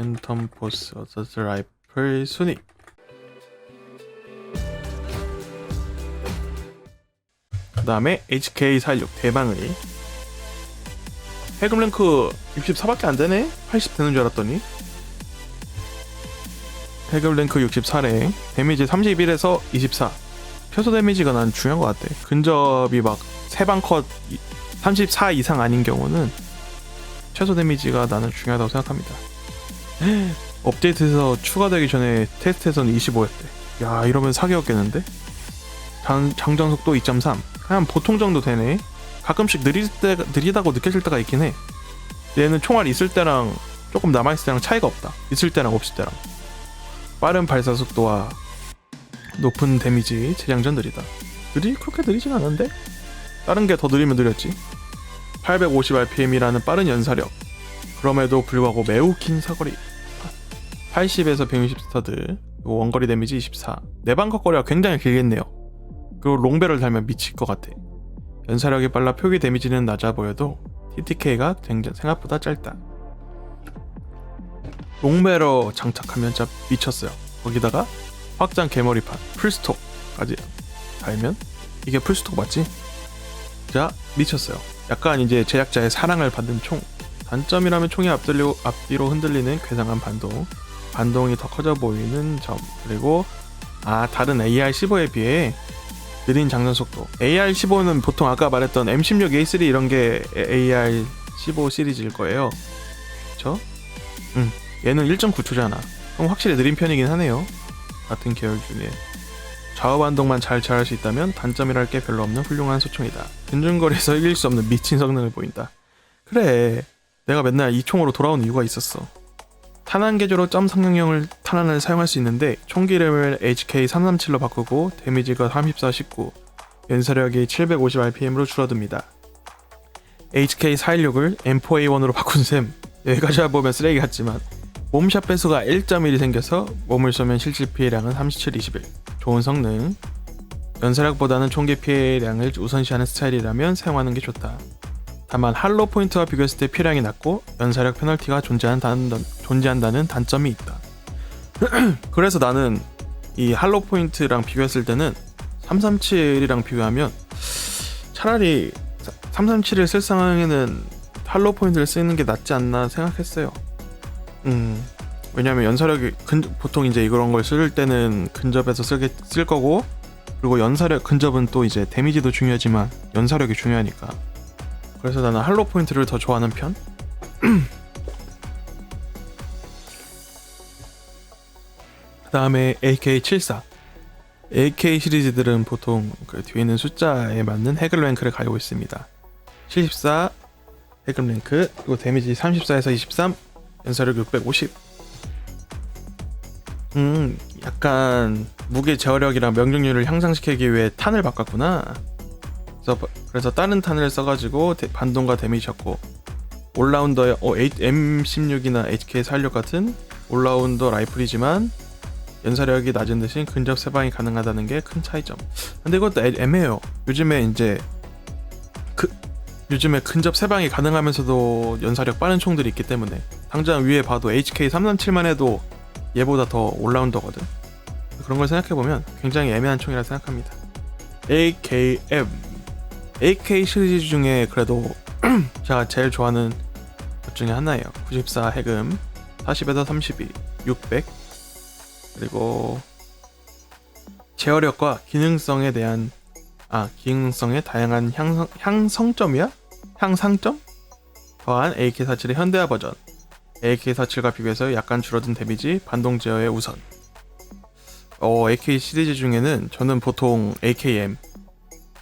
팬텀 포스 어서스 라이플 순위. 그 다음에 HK46 대방의 해금 랭크 64밖에 안 되네? 80 되는 줄 알았더니. 해금 랭크 64래 데미지 31에서 24 최소 데미지가 난 중요한 것 같아. 근접이 막 세방 컷 34 이상 아닌 경우는 최소 데미지가 나는 중요하다고 생각합니다 업데이트에서 추가되기 전에 테스트에서는 25였대. 야 이러면 사기였겠는데? 장, 장전 속도 2.3 그냥 보통 정도 되네. 가끔씩 느릴 때, 느리다고 느껴질 때가 있긴 해. 얘는 총알 있을 때랑 조금 남아있을 때랑 차이가 없다. 있을 때랑 없을 때랑. 빠른 발사 속도와 높은 데미지 재장전 느리다. 느리? 그렇게 느리진 않은데? 다른 게 더 느리면 느렸지. 850rpm이라는 빠른 연사력. 그럼에도 불구하고 매우 긴 사거리 80에서 160 스타드 원거리 데미지 24 내방컷 거리가 굉장히 길겠네요. 그리고 롱배를 달면 미칠 것 같아. 연사력이 빨라 표기 데미지는 낮아 보여도 TTK가 생각보다 짧다. 롱배러 장착하면 진짜 미쳤어요. 거기다가 확장 개머리판 풀스톡까지 달면 이게 풀스톡 맞지? 진짜 미쳤어요. 약간 이제 제작자의 사랑을 받은 총 단점이라면 총이 앞들리고 앞뒤로 흔들리는 괴상한 반동 반동이 더 커져 보이는 점 그리고 아 다른 AR15에 비해 느린 장전 속도. AR15는 보통 아까 말했던 M16A3 이런 게 AR15 시리즈일 거예요. 그쵸? 응. 얘는 1.9초잖아. 그럼 확실히 느린 편이긴 하네요. 같은 계열 중에. 좌우 반동만 잘 잘할 수 있다면 단점이랄 게 별로 없는 훌륭한 소총이다. 근중거리에서 이길 수 없는 미친 성능을 보인다. 그래. 내가 맨날 이 총으로 돌아온 이유가 있었어 탄환 개조로 점 상향형을 탄환을 사용할 수 있는데 총기름을 HK337로 바꾸고 데미지가 34, 19 연사력이 750rpm으로 줄어듭니다. HK416을 M4A1으로 바꾼 셈. 여기까지 보면 쓰레기 같지만 몸샷 배수가 1.1이 생겨서 몸을 쏘면 실질 피해량은 37, 21 좋은 성능. 연사력보다는 총기 피해량을 우선시하는 스타일이라면 사용하는 게 좋다 다만 할로 포인트와 비교했을 때 피해량이 낮고 연사력 페널티가 존재한다는, 존재한다는 단점이 있다. 그래서 나는 이 할로 포인트랑 비교했을 때는 337이랑 비교하면 차라리 337을 쓸 상황에는 할로 포인트를 쓰는 게 낫지 않나 생각했어요. 음, 왜냐면 연사력이 근, 보통 이제 이런 걸 쓸 때는 근접에서 쓰게 쓸 거고 그리고 연사력 근접은 또 이제 데미지도 중요하지만 연사력이 중요하니까 그래서 나는 할로 포인트를 더 좋아하는 편. 그 다음에 AK74. AK 시리즈들은 보통 그 뒤에 있는 숫자에 맞는 해글 랭크를 가지고 있습니다. 74 해글 랭크 그리고 데미지 34에서 23 연사력 650. 음, 약간 무게 제어력이랑 명중률을 향상시키기 위해 탄을 바꿨구나. 그래서, 그래서 다른 탄을 써가지고 데, 반동과 데미지 잡고 올라운더의 어, M16이나 HK46 같은 올라운더 라이플이지만 연사력이 낮은 대신 근접 세방이 가능하다는 게 큰 차이점. 근데 이것도 애, 애매해요. 요즘에 이제 그 요즘에 근접 세방이 가능하면서도 연사력 빠른 총들이 있기 때문에 당장 위에 봐도 HK337만 해도 얘보다 더 올라운더거든. 그런 걸 생각해 보면 굉장히 애매한 총이라 생각합니다. AKM AK 시리즈 중에 그래도 제가 제일 좋아하는 것 중에 하나예요. 94 해금, 40에서 32, 600 그리고 제어력과 기능성에 대한 아 기능성의 다양한 향성, 향성점이야? 향상점? 더한 AK47의 현대화 버전 AK47과 비교해서 약간 줄어든 데미지 반동 제어의 우선 어 AK 시리즈 중에는 저는 보통 AKM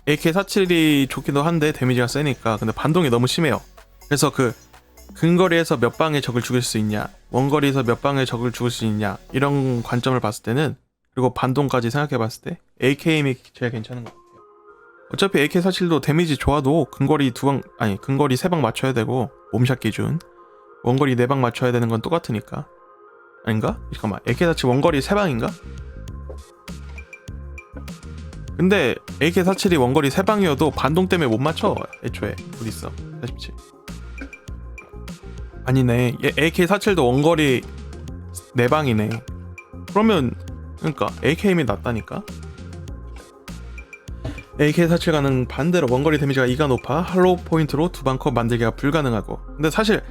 AK47이 좋기도 한데 데미지가 세니까 근데 반동이 너무 심해요. 그래서 그 근거리에서 몇 방의 적을 죽일 수 있냐, 원거리에서 몇 방의 적을 죽일 수 있냐 이런 관점을 봤을 때는 그리고 반동까지 생각해 봤을 때 AKM이 제일 괜찮은 것 같아요. 어차피 AK47도 데미지 좋아도 근거리 두 방 아니 근거리 세 방 맞춰야 되고 몸샷 기준 원거리 네 방 맞춰야 되는 건 똑같으니까 아닌가? 잠깐만 AK47 원거리 세 방인가? 근데 AK47이 원거리 3방이어도 반동 때문에 못 맞춰 애초에. 어디 있어. 47 아니네. 얘 AK47도 원거리 네 방이네. 그러면 그러니까 AKM이 낫다니까. AK47과는 반대로 원거리 데미지가 2가 높아 할로우 포인트로 두방컷 만들기가 불가능하고. 근데 사실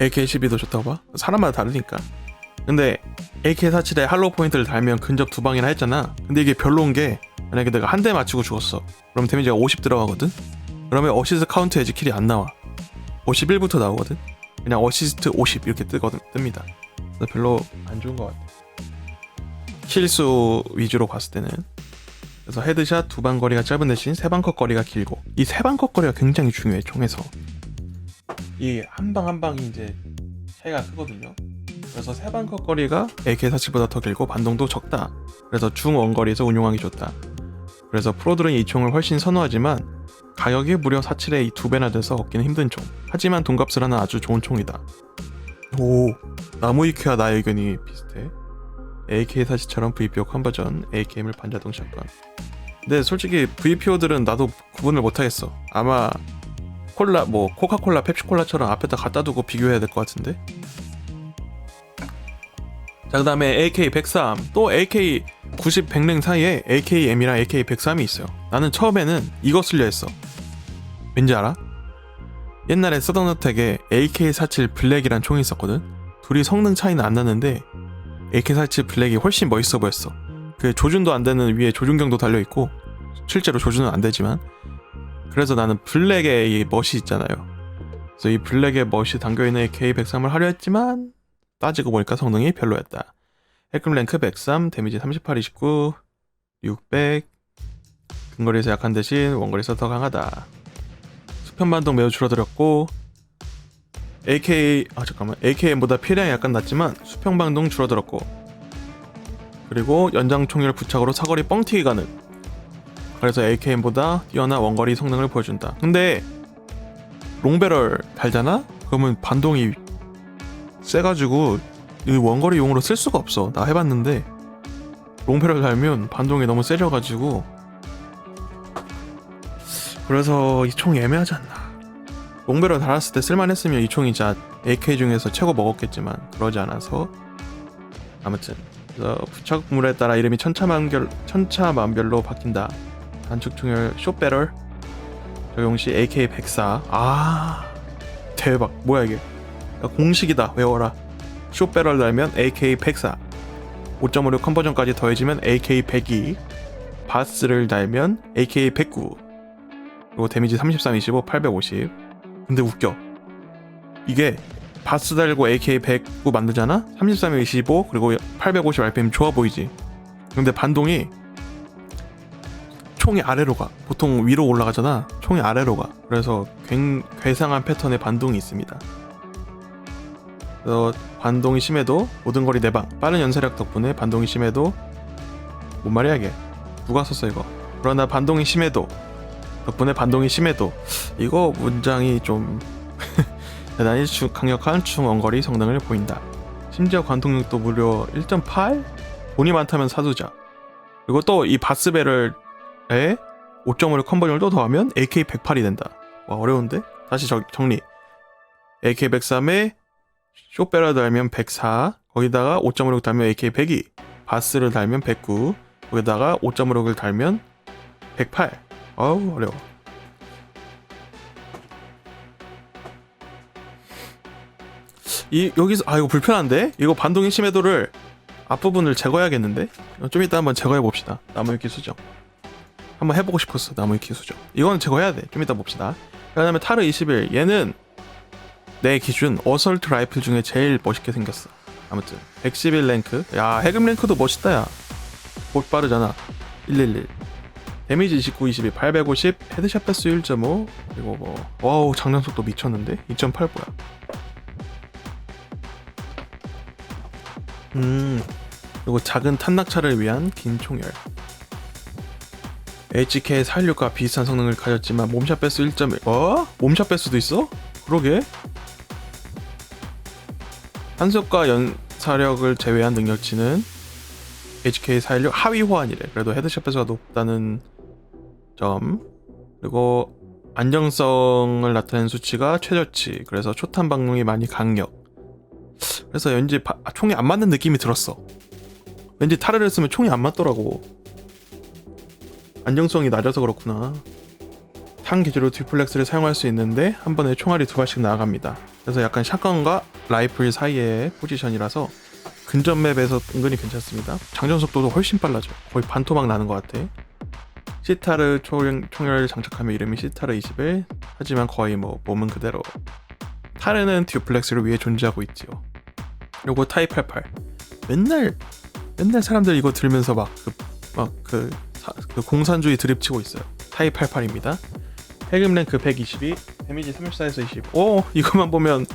AK12도 좋다고 봐? 사람마다 다르니까. 근데 AK47에 할로우 포인트를 달면 근접 두 방이나 했잖아. 근데 이게 별로인 게 만약에 내가 한 대 맞추고 죽었어. 그럼 데미지가 50 들어가거든? 그러면 어시스트 카운트 에지 킬이 안 나와. 51부터 나오거든? 그냥 어시스트 50 이렇게 뜨거든 뜹니다. 별로 안 좋은 것 같아. 킬수 위주로 봤을 때는. 그래서 헤드샷 두 방 거리가 짧은 대신 세 방 컷 거리가 길고 이 세 방 컷 거리가 굉장히 중요해 총에서. 이 한 방 한 방이 이제 차이가 크거든요. 그래서 세 방 컷 거리가 AK47보다 더 길고 반동도 적다. 그래서 중원 거리에서 운용하기 좋다 그래서 프로들은 이 총을 훨씬 선호하지만 가격이 무려 47의 이 두 배나 돼서 얻기는 힘든 총 하지만 돈값을 하는 아주 좋은 총이다 오 나무위키와 나의 의견이 비슷해 AK40처럼 VPO 컨버전, AKM을 반자동 샷건. 근데 솔직히 VPO들은 나도 구분을 못하겠어. 아마 콜라, 뭐 코카콜라, 펩시콜라처럼 앞에다 갖다 두고 비교해야 될 것 같은데. 자 그다음에 AK103, 또 AK 90, 100랭 사이에 AKM이랑 AK103이 있어요. 나는 처음에는 이거 쓸려 했어. 왠지 알아? 옛날에 서던 어택에 AK47 블랙이란 총이 있었거든. 둘이 성능 차이는 안 났는데 AK47 블랙이 훨씬 멋있어 보였어. 그 조준도 안 되는 위에 조준경도 달려 있고 실제로 조준은 안 되지만 그래서 나는 블랙의 이 멋이 있잖아요. 그래서 이 블랙의 멋이 담겨 있는 AK103을 하려 했지만 따지고 보니까 성능이 별로였다. 해금 랭크 103, 데미지 38, 29, 600. 근거리에서 약한 대신 원거리에서 더 강하다. 수평 반동 매우 줄어들었고 AK 아 잠깐만 AKM보다 피량이 약간 낮지만 수평 반동 줄어들었고 그리고 연장 총열 부착으로 사거리 뻥튀기 가능. 그래서 AKM보다 뛰어난 원거리 성능을 보여준다. 근데 롱배럴 달잖아? 그러면 반동이 세가지고 이 원거리 용으로 쓸 수가 없어. 나 해봤는데 롱배럴 달면 반동이 너무 세져가지고 그래서 이 총이 애매하지 않나. 롱배럴 달았을 때 쓸만했으면 이 총이 진짜 AK 중에서 최고 먹었겠지만 그러지 않아서 아무튼 부착물에 따라 이름이 천차만별 천차만별로 바뀐다. 단축 총열 숏배럴 적용 시 AK 104. 아 대박 뭐야 이게 야, 공식이다 외워라. 숏배럴 달면 AK 104. 5.56 컨버전까지 더해지면 AK 102. 바스를 달면 AK 109. 그리고 데미지 33, 25, 850. 근데 웃겨. 이게 바스 달고 AK 109 만들잖아? 33, 25 그리고 850 RPM 좋아 보이지. 근데 반동이 총이 아래로 가. 보통 위로 올라가잖아. 총이 아래로 가. 그래서 굉, 괴상한 패턴의 반동이 있습니다. 그래서 반동이 심해도 모든 거리 내방 빠른 연사력 덕분에 반동이 심해도 뭔 말이야 이게 누가 썼어 이거 그러나 반동이 심해도 덕분에 반동이 심해도 이거 문장이 좀 대단히 주- 강력한 중원거리 성능을 보인다. 심지어 관통력도 무려 1.8? 돈이 많다면 사두자. 그리고 또 이 바스베를에 5.5를 컨버전을 또 더하면 AK 108이 된다. 와 어려운데? 다시 저- 정리. AK 103에 쇼베럴 달면 104, 거기다가 5.56 달면 AK 102, 바스를 달면 109, 거기다가 5.56을 달면 108. 어우 어려워. 이 여기서 아 이거 불편한데? 이거 반동의 심해도를 앞부분을 제거해야겠는데? 어, 좀 이따 한번 제거해 봅시다. 나무위키 수정. 한번 해보고 싶었어 나무위키 수정. 이거는 제거해야 돼. 좀 이따 봅시다. 그 다음에 타르 21 얘는 내 기준 어설트 라이플 중에 제일 멋있게 생겼어. 아무튼 111 랭크. 야 해금 랭크도 멋있다 야. 곧 빠르잖아. 111. 데미지 29, 22, 850, 헤드샷 패스 1.5 그리고 뭐 와우 장난 속도 미쳤는데 2.8 뭐야? 음 그리고 작은 탄낙차를 위한 긴 총열. HK 416과 비슷한 성능을 가졌지만 몸샷 배수 1.1 어? 몸샷 배수도 있어? 그러게 한속과 연사력을 제외한 능력치는 HK 416 하위 호환이래 그래도 헤드샷 배수가 높다는 점 그리고 안정성을 나타내는 수치가 최저치 그래서 초탄 방능이 많이 강력 그래서 왠지 바- 아, 총이 안 맞는 느낌이 들었어. 왠지 타르를 쓰면 총이 안 맞더라고. 안정성이 낮아서 그렇구나. 탄 기지로 듀플렉스를 사용할 수 있는데 한 번에 총알이 두 발씩 나아갑니다. 그래서 약간 샷건과 라이플 사이의 포지션이라서 근접 맵에서 은근히 괜찮습니다. 장전 속도도 훨씬 빨라져. 거의 반토막 나는 것 같아. 시타르 총, 총열 장착하면 이름이 시타르 21 하지만 거의 뭐 몸은 그대로 타르는 듀플렉스를 위해 존재하고 있지요. 요거 타입 88 맨날 맨날 사람들 이거 들면서 막 그 막그 공산주의 드립치고 있어요. 타입 88입니다. 해금 랭크 122, 데미지 34에서 20. 오 이거만 보면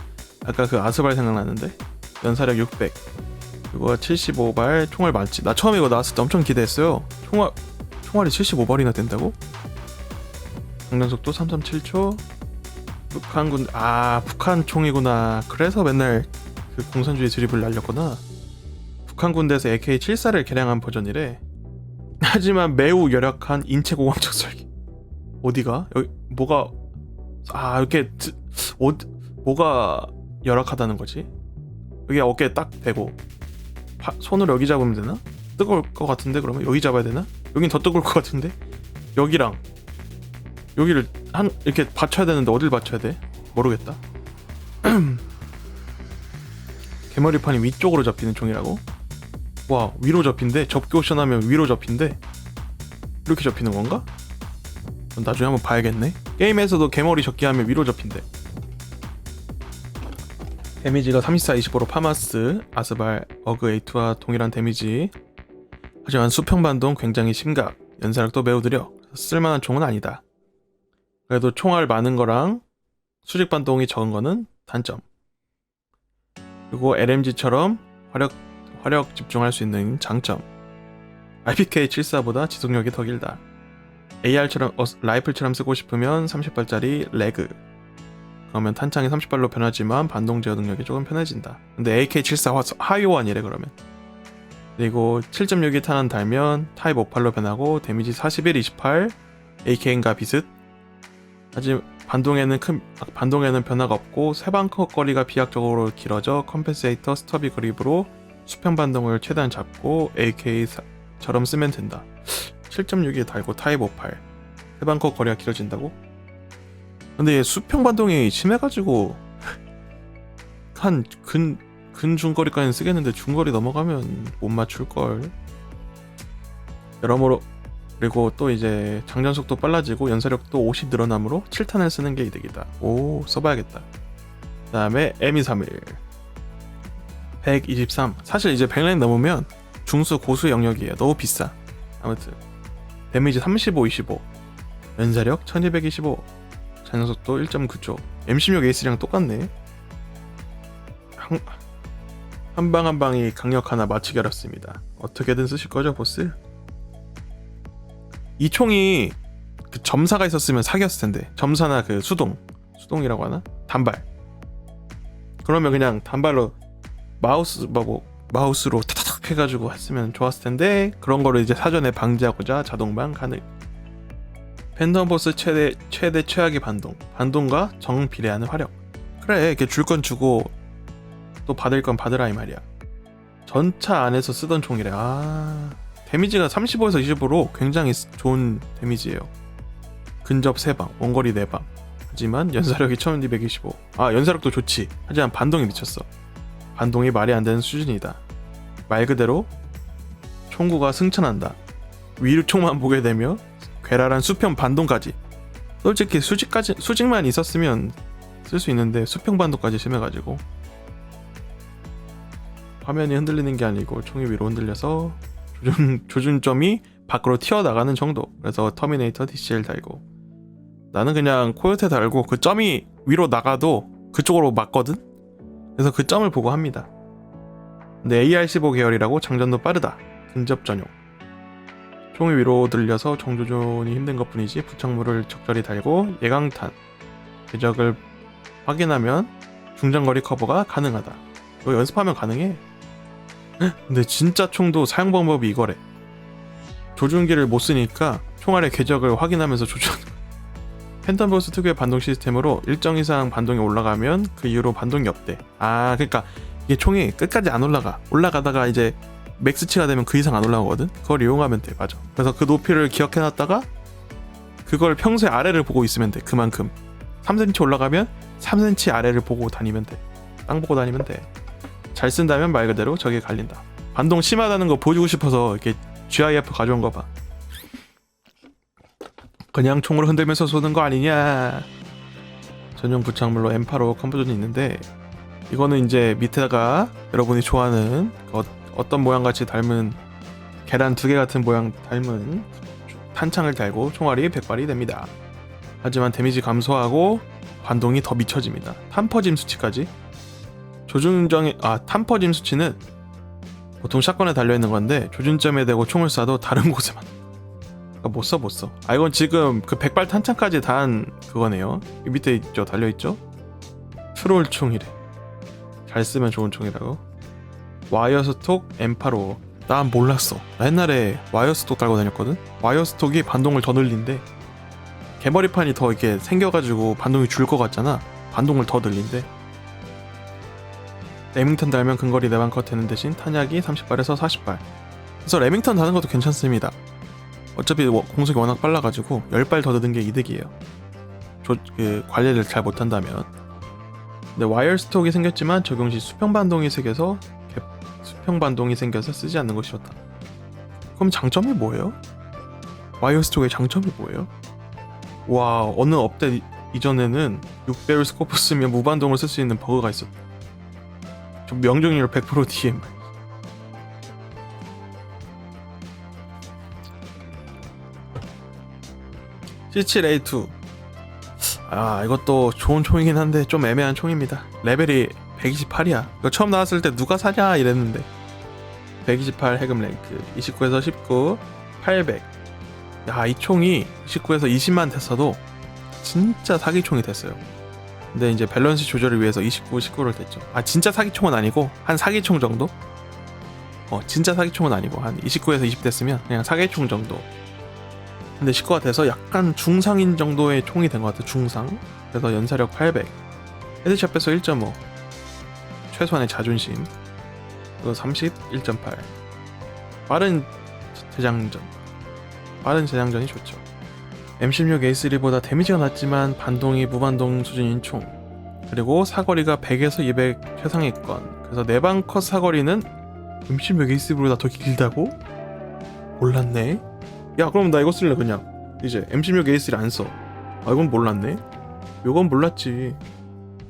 아까 그 아스발 생각나는데 연사력 600. 이거 75발 총알 많지. 나 처음에 이거 나왔을 때 엄청 기대했어요. 총알 총알이 75발이나 된다고? 장전 속도 337초. 북한 군, 아 북한 총이구나. 그래서 맨날 그 공산주의 드립을 날렸구나. 북한 군대에서 AK-74를 개량한 버전이래. 하지만 매우 열악한 인체 고광적 설계. 어디가? 여기 뭐가 아 이렇게 드, 어, 뭐가 열악하다는 거지? 여기 어깨에 딱 대고 파, 손으로 여기 잡으면 되나? 뜨거울 것 같은데 그러면 여기 잡아야 되나? 여긴 더 뜨거울 것 같은데 여기랑 여기를 한 이렇게 받쳐야 되는데 어딜 받쳐야 돼? 모르겠다. 개머리판이 위쪽으로 접히는 총이라고? 와 위로 접힌대 접기 옵션 하면 위로 접힌대 이렇게 접히는 건가? 나중에 한번 봐야겠네. 게임에서도 개머리 접기 하면 위로 접힌대. 데미지가 34, 25로 파마스, 아스발, 어그 에이트와 동일한 데미지. 하지만 수평 반동 굉장히 심각. 연사력도 매우 느려. 쓸만한 총은 아니다. 그래도 총알 많은 거랑 수직 반동이 적은 거는 단점. 그리고 LMG처럼 화력 화력 집중할 수 있는 장점. RPK74보다 지속력이 더 길다. AR처럼 어, 라이플처럼 쓰고 싶으면 30발짜리 레그. 그러면 탄창이 30발로 변하지만 반동 제어 능력이 조금 편해진다. 근데 AK74 하이오환이래 그러면. 그리고 7.62 탄환 달면 타입 58로 변하고 데미지 41, 28, AK인가 비슷. 하지만 반동에는 큰 아, 반동에는 변화가 없고 세방커 거리가 비약적으로 길어져 컴펜세이터 스터비 그립으로 수평 반동을 최대한 잡고 AK처럼 쓰면 된다. 7.6에 달고 타입 58. 해방컷 거리가 길어진다고? 근데 얘 수평 반동이 심해가지고 한 근 근중거리까지는 쓰겠는데 중거리 넘어가면 못 맞출 걸. 여러모로 그리고 또 이제 장전 속도 빨라지고 연사력도 50 늘어나므로 7탄을 쓰는 게 이득이다. 오 써봐야겠다. 그다음에 M231 123 사실 이제 100랭 넘으면 중수 고수 영역이에요 너무 비싸 아무튼 데미지 35 25 연사력 1225 잔속도 1.9초 M16 에이스랑 똑같네. 한, 한방 한 방이 강력 하나 맞추기 어렵습니다. 어떻게든 쓰실 거죠 보스? 이 총이 그 점사가 있었으면 사기였을 텐데. 점사나 그 수동. 수동이라고 하나? 단발. 그러면 그냥 단발로 마우스 뭐 마우스로 타타닥 해가지고 했으면 좋았을 텐데 그런 거를 이제 사전에 방지하고자 자동반 가능. 팬덤 보스 최대 최대 최악의 반동, 반동과 정비례하는 화력. 그래 이렇게 줄 건 주고 또 받을 건 받으라 이 말이야. 전차 안에서 쓰던 총이래. 아 데미지가 35에서 20으로 굉장히 좋은 데미지예요. 근접 3방, 원거리 4방. 하지만 연사력이 1225. 아 연사력도 좋지. 하지만 반동이 미쳤어. 반동이 말이 안 되는 수준이다. 말 그대로 총구가 승천한다. 위로 총만 보게 되며 괴랄한 수평 반동까지. 솔직히 수직까지 수직만 있었으면 쓸 수 있는데 수평 반동까지 심해가지고 화면이 흔들리는 게 아니고 총이 위로 흔들려서 조준 조준점이 밖으로 튀어나가는 정도. 그래서 터미네이터 DCL 달고 나는 그냥 코요테 달고 그 점이 위로 나가도 그쪽으로 맞거든. 그래서 그 점을 보고 합니다. 근데 AR15 계열이라고 장전도 빠르다. 근접 전용. 총이 위로 들려서 정조준이 힘든 것 뿐이지 부착물을 적절히 달고 예강탄, 궤적을 확인하면 중장거리 커버가 가능하다. 이거 연습하면 가능해. 근데 진짜 총도 사용 방법이 이거래. 조준기를 못 쓰니까 총알의 궤적을 확인하면서 조준. 팬텀버스 특유의 반동 시스템으로 일정 이상 반동이 올라가면 그 이후로 반동이 없대. 아, 그러니까 이게 총이 끝까지 안 올라가 올라가다가 이제 맥스치가 되면 그 이상 안 올라가거든? 그걸 이용하면 돼 맞아. 그래서 그 높이를 기억해 놨다가 그걸 평소에 아래를 보고 있으면 돼 그만큼. 3cm 올라가면 3cm 아래를 보고 다니면 돼 땅 보고 다니면 돼 잘 쓴다면 말 그대로 저기에 갈린다. 반동 심하다는 거 보여주고 싶어서 이렇게 GIF 가져온 거 봐. 그냥 총으로 흔들면서 쏘는 거 아니냐. 전용 부착물로 M85 컨버전이 있는데 이거는 이제 밑에다가 여러분이 좋아하는 그 어, 어떤 모양 같이 닮은 계란 두 개 같은 모양 닮은 탄창을 달고 총알이 100발이 됩니다. 하지만 데미지 감소하고 반동이 더 미쳐집니다. 탄퍼짐 수치까지 조준정의 아 탄퍼짐 수치는 보통 샷건에 달려 있는 건데 조준점에 대고 총을 쏴도 다른 곳에만 그러니까 못 써 못 써. 아 이건 지금 그 백발 탄창까지 다한 그거네요. 이 밑에 있죠 달려 있죠. 트롤 총이래. 잘 쓰면 좋은 총이라고. 와이어 스톡 M85. 난 몰랐어. 나 옛날에 와이어 스톡 달고 다녔거든. 와이어 스톡이 반동을 더 늘린대. 개머리판이 더 이렇게 생겨가지고 반동이 줄 것 같잖아. 반동을 더 늘린대. 레밍턴 달면 근거리 내방 컷 되는 대신 탄약이 30발에서 40발. 그래서 레밍턴 다는 것도 괜찮습니다. 어차피 워- 공속이 워낙 빨라가지고 10발 더 넣는 게 이득이에요. 조, 그 관리를 잘 못한다면. 근데 와이어 스톡이 생겼지만 적용 시 수평 반동이 생겨서 개- 수평 반동이 생겨서 쓰지 않는 것이 좋다. 그럼 장점이 뭐예요? 와이어 스톡의 장점이 뭐예요? 와 어느 업데 이- 이전에는 6배율 스코프 쓰면 무반동을 쓸 수 있는 버그가 있었다. 저 명중률 100% DM. C7A2 아 이것도 좋은 총이긴 한데 좀 애매한 총입니다. 레벨이 128이야. 이거 처음 나왔을 때 누가 사냐 이랬는데. 128 해금 랭크. 29에서 19 800 야 이 총이 19에서 20만 됐어도 진짜 사기총이 됐어요. 근데 이제 밸런스 조절을 위해서 29, 19를 됐죠. 아 진짜 사기총은 아니고 한 사기총 정도? 어 진짜 사기총은 아니고 한 29에서 20 됐으면 그냥 사기총 정도 근데 19가 돼서 약간 중상인 정도의 총이 된 것 같아 중상. 그래서 연사력 800 헤드샷 배속 1.5 최소한의 자존심. 그리고 30 1.8 빠른 재장전. 빠른 재장전이 좋죠. M16A3보다 데미지가 낮지만 반동이 무반동 수준인 총. 그리고 사거리가 100에서 200 최상위권. 그래서 내방컷 사거리는 M16A3보다 더 길다고? 몰랐네 야 그럼 나 이거 쓸래 그냥. 이제 M16 A3 안써. 아 이건 몰랐네? 요건 몰랐지.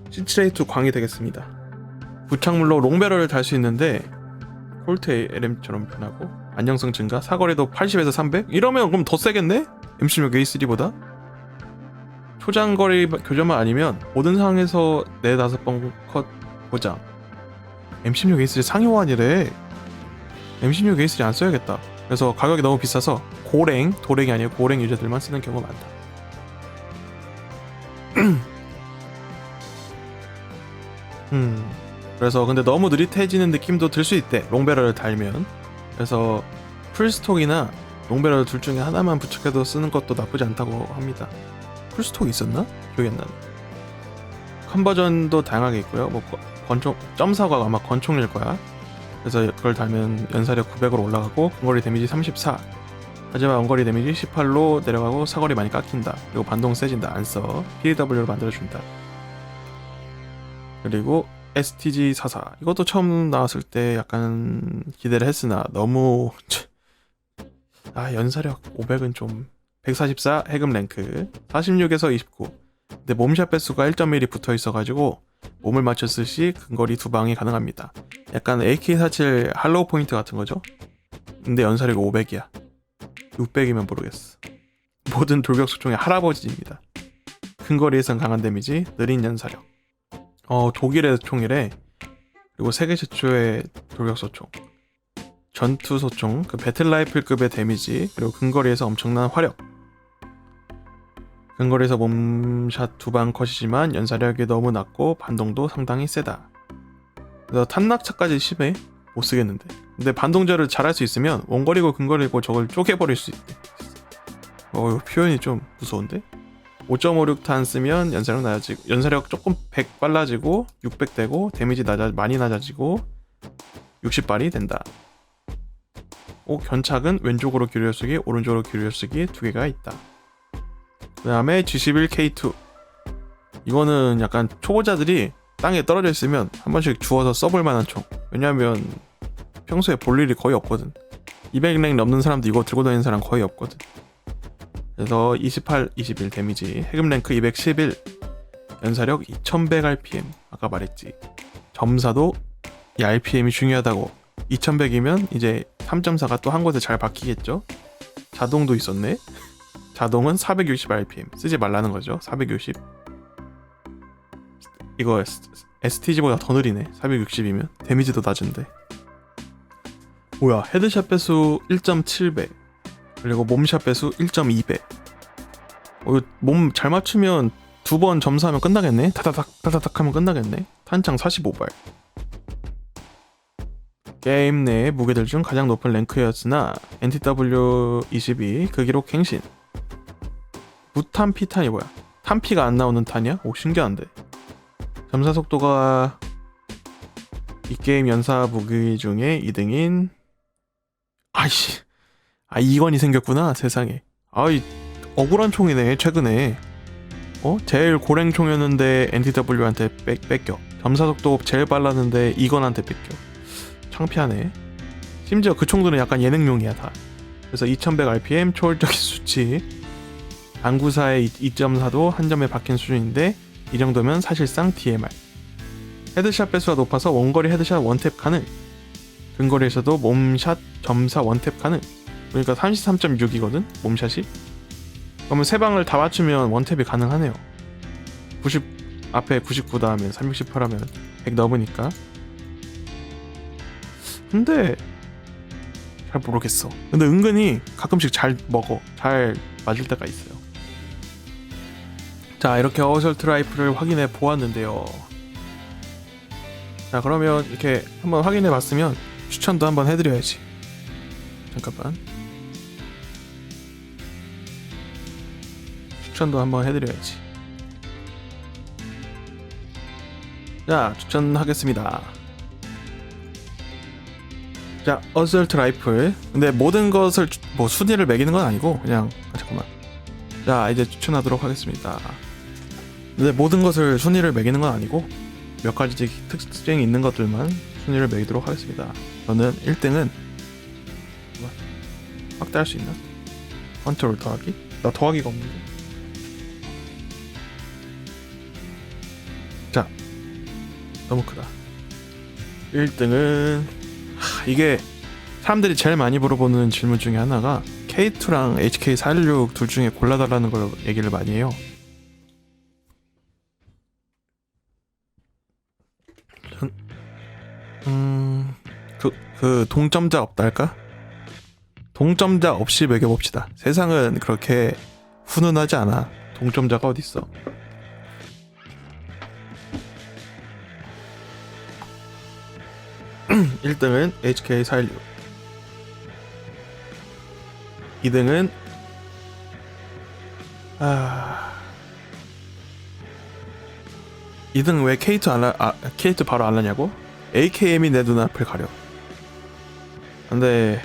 C7A2 광이 되겠습니다. 부착물로 롱배럴을 달 수 있는데 콜트 LM처럼 변하고 안정성 증가 사거리도 80에서 300 이러면 그럼 더 세겠네? M16 A3보다? 초장거리 교전만 아니면 모든 상황에서 4, 5번 컷 보장 M16 A3 상위 호환이래. M16 A3 안 써야겠다. 그래서 가격이 너무 비싸서 고랭, 도랭이 아니고 고랭 유저들만 쓰는 경우가 많다. 음. 그래서 근데 너무 느릿해지는 느낌도 들 수 있대. 롱베럴을 달면. 그래서 풀스톡이나 롱베럴 둘 중에 하나만 부착해도 쓰는 것도 나쁘지 않다고 합니다. 풀스톡 있었나? 기억이 안 나네. 컨버전도 다양하게 있고요. 뭐 권- 권총 점사가 아마 권총일 거야. 그래서 그걸 달면 연사력 900으로 올라가고 근거리 데미지 34 하지만 원거리 데미지 18로 내려가고 사거리 많이 깎인다. 그리고 반동 세진다. 안 써. PAW로 만들어준다. 그리고 STG44 이것도 처음 나왔을 때 약간 기대를 했으나 너무 아 연사력 500은 좀 144 해금 랭크. 46에서 29 근데 몸샷 배수가 1.1이 붙어 있어가지고 몸을 맞췄을 시 근거리 두 방이 가능합니다. 약간 AK47 할로우 포인트 같은 거죠. 근데 연사력이 500이야. 600이면 모르겠어. 모든 돌격 소총의 할아버지입니다. 큰 거리에선 강한 데미지, 느린 연사력. 어 독일의 총이래. 그리고 세계 최초의 돌격 소총. 전투 소총, 그 배틀 라이플급의 데미지, 그리고 근거리에서 엄청난 화력. 근거리에서 몸샷 두 방 컷이지만 연사력이 너무 낮고 반동도 상당히 세다. 그래서 탄낙차까지 심해 못 쓰겠는데. 근데 반동절을 잘할 수 있으면 원거리고 근거리고 저걸 쪼개버릴 수 있대. 어 표현이 좀 무서운데? 5.56탄 쓰면 연사력 낮아지고 연사력 조금 100 빨라지고 600 되고 데미지 낮아 많이 낮아지고 60발이 된다. 오 견착은 왼쪽으로 기울여 쓰기 오른쪽으로 기울여 쓰기 두 개가 있다. 그 다음에 G11K2 이거는 약간 초보자들이 땅에 떨어져 있으면 한 번씩 주워서 써볼 만한 총. 왜냐면 평소에 볼 일이 거의 없거든. 200랭 넘는 사람도 이거 들고 다니는 사람 거의 없거든. 그래서 28, 21 데미지, 해금 랭크 211, 연사력 2100 RPM. 아까 말했지. 점사도 이 RPM이 중요하다고. 2100이면 이제 3.4가 또 한 곳에 잘 박히겠죠? 자동도 있었네. 자동은 460 RPM. 쓰지 말라는 거죠. 460. 이거 STG보다 더 느리네. 460이면 데미지도 낮은데. 뭐야? 헤드샷 배수 1.7배. 그리고 몸샷 배수 1.2배. 어, 몸잘 맞추면 두 번 점수하면 끝나겠네. 타다닥 타다닥 하면 끝나겠네. 탄창 45발. 게임 내 무게들 중 가장 높은 랭크였으나 NTW22 그 기록 갱신. 무탄 피탄이 뭐야? 탄피가 안 나오는 탄이야? 오 신기한데. 점사 속도가 이 게임 연사 무기 중에 2등인 아이씨. 아 이건이 생겼구나 세상에. 아이 억울한 총이네 최근에. 어? 제일 고랭 총이었는데 NTW한테 뺏, 뺏겨. 점사 속도 제일 빨랐는데 이건한테 뺏겨. 창피하네. 심지어 그 총들은 약간 예능용이야 다. 그래서 2100 RPM 초월적인 수치. 안구사의 2.4도 한 점에 박힌 수준인데 이 정도면 사실상 DMR. 헤드샷 배수가 높아서 원거리 헤드샷 원탭 가능. 근거리에서도 몸샷 점사 원탭 가능. 그러니까 33.6이거든 몸샷이. 그러면 세 방을 다 맞추면 원탭이 가능하네요. 90 앞에 99 다음에 368 하면 100 넘으니까. 근데 잘 모르겠어. 근데 은근히 가끔씩 잘 먹어. 잘 맞을 때가 있어요. 자 이렇게 어설트 라이프를 확인해 보았는데요 자 그러면 이렇게 한번 확인해 봤으면 추천도 한번 해드려야지. 잠깐만. 추천도 한번 해드려야지. 자 추천하겠습니다. 자 어설트 라이플. 근데 모든 것을 주- 뭐 순위를 매기는 건 아니고 그냥 아, 잠깐만. 자 이제 추천하도록 하겠습니다. 근데 모든 것을 순위를 매기는 건 아니고 몇 가지 특징이 있는 것들만 순위를 매기도록 하겠습니다. 저는 1등은 확대할 수 있나? 컨트롤 더하기? 나 더하기가 없는데. 자, 너무 크다. 1등은 이게 사람들이 제일 많이 물어보는 질문 중에 하나가 K2랑 HK416 둘 중에 골라달라는 걸 얘기를 많이 해요. 음, 그, 그 동점자 없다 할까? 동점자 없이 매겨봅시다. 세상은 그렇게 훈훈하지 않아. 동점자가 어딨어? 일등은 HK416 2등은 아 2등 왜 K2 안 하, 아, K2 바로 안 하냐고? AKM이 내 눈앞을 가려. 근데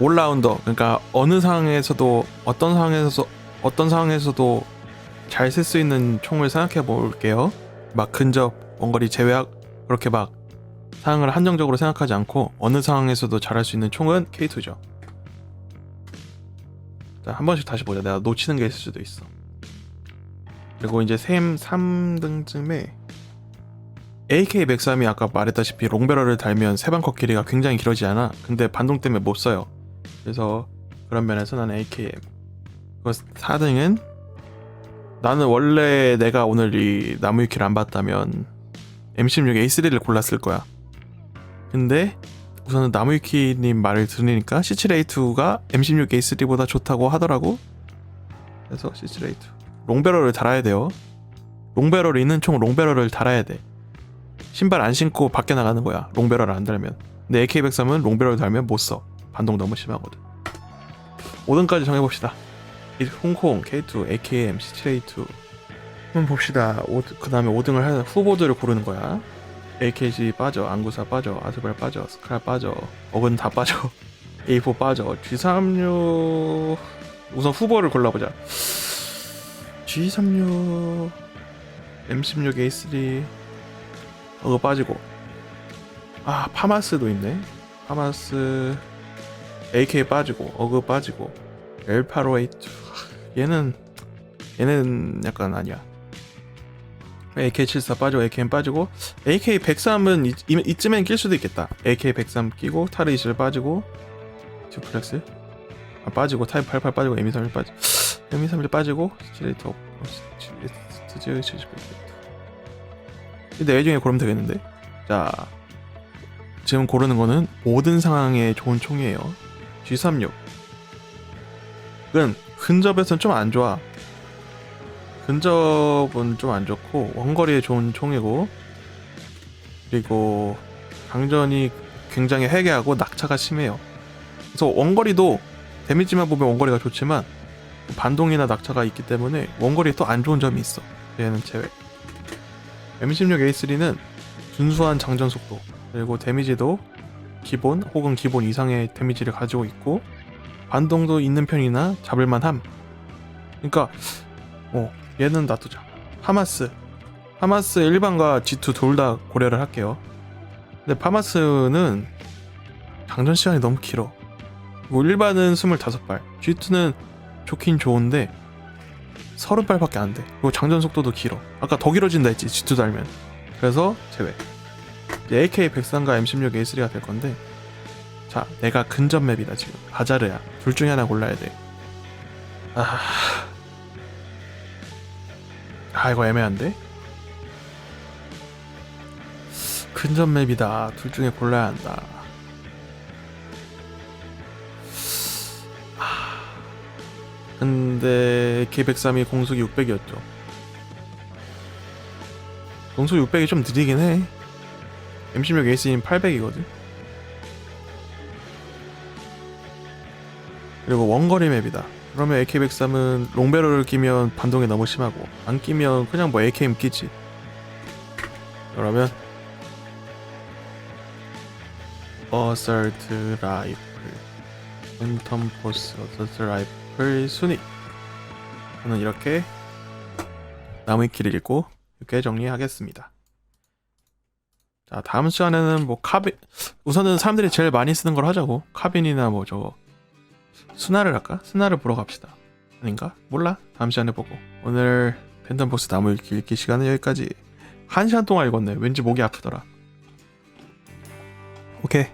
올라운더 그러니까 어느 상황에서도 어떤 상황에서 어떤 상황에서도 잘 쓸 수 있는 총을 생각해 볼게요. 막 근접 원거리 제외학 그렇게 막 상황을 한정적으로 생각하지 않고 어느 상황에서도 잘할 수 있는 총은 K2죠. 자, 한 번씩 다시 보자. 내가 놓치는 게 있을 수도 있어. 그리고 이제 샘 3등쯤에 AK103이 아까 말했다시피 롱베럴을 달면 세방컷 길이가 굉장히 길어지지 않아. 근데 반동 때문에 못 써요. 그래서 그런 면에서 나는 AKM. 그리고 4등은 나는 원래 내가 오늘 이 나무위키를 안 봤다면 M16 A3를 골랐을 거야. 근데 우선은 나무위키님 말을 들으니까 C7A2가 M16 A3보다 좋다고 하더라고. 그래서 C7A2. 롱베럴을 달아야 돼요. 롱베럴 있는 총 롱베럴을 달아야 돼. 신발 안 신고 밖에 나가는 거야. 롱베럴 안 달면. 근데 AK103은 롱베럴 달면 못 써. 반동 너무 심하거든. 5등까지 정해봅시다. 홍콩 K2 AKM C7A2 한번 봅시다 그 다음에 5등을 하는 후보들을 고르는 거야 AKG 빠져 안구사 빠져 아스발 빠져 스칼 빠져 어근 다 빠져 A4 빠져 G36 우선 후보를 골라보자 G36 M16 A3 어그 빠지고 아 파마스도 있네 파마스 AK 빠지고 어그 빠지고 L808 얘는 얘는 약간 아니야 AK74 빠지고 AKM 빠지고 AK103은 이, 이, 이쯤엔 낄 수도 있겠다 AK103 끼고 타르이실 빠지고 듀플렉스 아, 빠지고 타입 88 빠지고 M231 빠지고 M231 빠지고 스틸레이터 스티즈 70 근데 애 중에 고르면 되겠는데? 자 지금 고르는 거는 모든 상황에 좋은 총이에요. G36 은 근접에선 좀 안 좋아. 근접은 좀 안 좋고 원거리에 좋은 총이고 그리고 강전이 굉장히 회개하고 낙차가 심해요. 그래서 원거리도 데미지만 보면 원거리가 좋지만 반동이나 낙차가 있기 때문에 원거리에 또 안 좋은 점이 있어. 얘는 제외 M16 A3는 준수한 장전 속도 그리고 데미지도 기본 혹은 기본 이상의 데미지를 가지고 있고 반동도 있는 편이나 잡을만함. 그러니까 어 얘는 놔두자. 하마스. 하마스 일반과 G2 둘 다 고려를 할게요. 근데 파마스는 장전 시간이 너무 길어. 뭐 일반은 25발. G2는 좋긴 좋은데 30발밖에 안 돼. 그리고 장전 속도도 길어. 아까 더 길어진다 했지 G2 달면. 그래서 제외. 이제 AK103과 M16 A3가 될 건데 자 내가 근접 맵이다 지금. 바자르야. 둘 중에 하나 골라야 돼. 아... 아 이거 애매한데? 근접 맵이다. 둘 중에 골라야 한다 근데 K103이 공속이 600이었죠. 공속 600이 좀 느리긴 해. M16 에이스인 800이거든. 그리고 원거리 맵이다. 그러면 AK103은 롱베러를 끼면 반동이 너무 심하고 안 끼면 그냥 뭐 AKM 끼지. 그러면 어설트 라이플 팬텀 포스 어설트 라이플 순위 저는 이렇게 나무위키를 읽고 이렇게 정리하겠습니다 자 다음 시간에는 뭐 카빈 우선은 사람들이 제일 많이 쓰는 걸 하자고 카빈이나 뭐 저거 스나를 할까? 스나를 보러 갑시다. 아닌가? 몰라. 다음 시간에 보고. 오늘 팬덤 보스 나무 읽기, 읽기 시간은 여기까지. 한 시간 동안 읽었네. 왠지 목이 아프더라. 오케이.